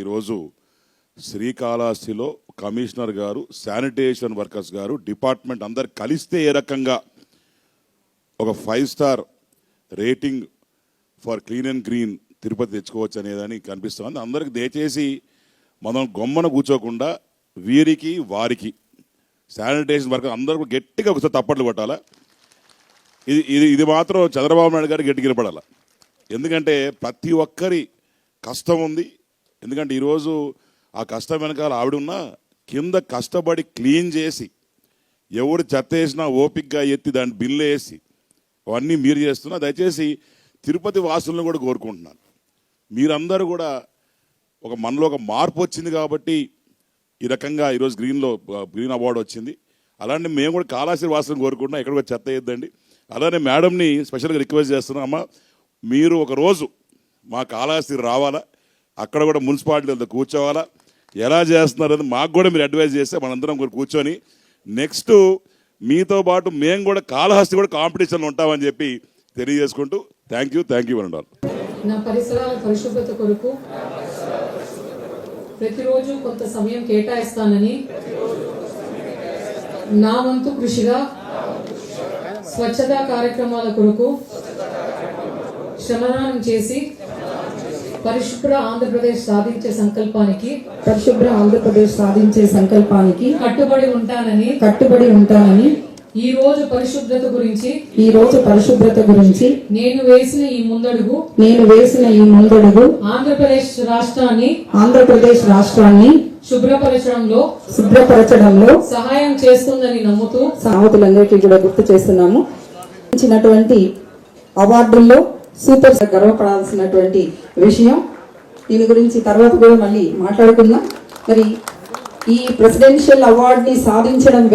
ఈరోజు శ్రీకాళహస్తిలో కమిషనర్ గారు శానిటేషన్ వర్కర్స్ గారు డిపార్ట్మెంట్ అందరు కలిస్తే ఏ రకంగా ఒక five star rating for clean and green Tirupati తెచ్చుకోవచ్చు అనేదని కనిపిస్తుంది. అందరికి దయచేసి మనం గొమ్మన కూర్చోకుండా వీరికి వారికి శానిటేషన్ వర్కర్ అందరూ గట్టిగా ఒకసారి తప్పట్లు కొట్టాలా? ఇది ఇది ఇది మాత్రం చంద్రబాబు నాయుడు గారికి గట్టి కనపడాల ఎందుకంటే ప్రతి ఒక్కరి కష్టం ఉంది ఎందుకంటే ఈరోజు ఆ కష్టం వెనకాల ఆవిడ ఉన్నా కింద కష్టపడి క్లీన్ చేసి ఎవడు చెత్త వేసినా ఓపిక్గా ఎత్తి దాన్ని బిల్లు వేసి అవన్నీ మీరు చేస్తున్నా దయచేసి తిరుపతి వాసులను కూడా కోరుకుంటున్నాను. మీరందరూ కూడా ఒక మనలో ఒక మార్పు వచ్చింది కాబట్టి ఈ రకంగా ఈరోజు గ్రీన్లో గ్రీన్ అవార్డు వచ్చింది. అలానే మేము కూడా కాళాశ్రీ వాసులను కోరుకుంటున్నాం. ఎక్కడ కూడా చెత్త వేయద్దండి. అలానే మేడంని స్పెషల్గా రిక్వెస్ట్ చేస్తున్నాం అమ్మ మీరు ఒక రోజు మా కాళాశ్రీ రావాలా? అక్కడ కూడా మున్సిపాలిటీలతో కూర్చోవాలా? ఎలా చేస్తున్నారని మాకు కూడా మీరు అడ్వైజ్ చేస్తే మనందరం కూడా కూర్చొని నెక్స్ట్ మీతో పాటు మేము కూడా కాళహస్తి కూడా కాంపిటీషన్లో ఉంటామని చెప్పి తెలియజేసుకుంటూ థ్యాంక్ యూ థ్యాంక్ యూ అండి నా పరిసరాల పరిశుభ్రత కొరకు ప్రతిరోజు కొంత సమయం కేటాయిస్తానని నా వంతు కృషిగా స్వచ్ఛతా కార్యక్రమాల కొరకు శ్రమదానం చేసి పరిశుభ్ర ఆంధ్రప్రదేశ్ సాధించే సంకల్పానికి పరిశుభ్ర ఆంధ్రప్రదేశ్ సాధించే సంకల్పానికి కట్టుబడి ఉంటానని కట్టుబడి ఉంటానని ఈ రోజు పరిశుభ్రత గురించి ఈ రోజు పరిశుభ్రత గురించి నేను వేసిన ఈ ముందడుగు నేను వేసిన ఈ ముందడుగు ఆంధ్రప్రదేశ్ రాష్ట్రాన్ని ఆంధ్రప్రదేశ్ రాష్ట్రాన్ని శుభ్రపరచడంలో శుభ్రపరచడంలో సహాయం చేస్తుందని నమ్ముతూ సావతులందరికీ కూడా గుర్తు చేస్తున్నాము. ఇచ్చినటువంటి అవార్డుల్లో సూపర్ గర్వపడాల్సినటువంటి విషయం. దీని గురించి తర్వాత కూడా మళ్ళీ మాట్లాడుకుందాం. మరి ఈ ప్రెసిడెన్షియల్ అవార్డుని సాధించడం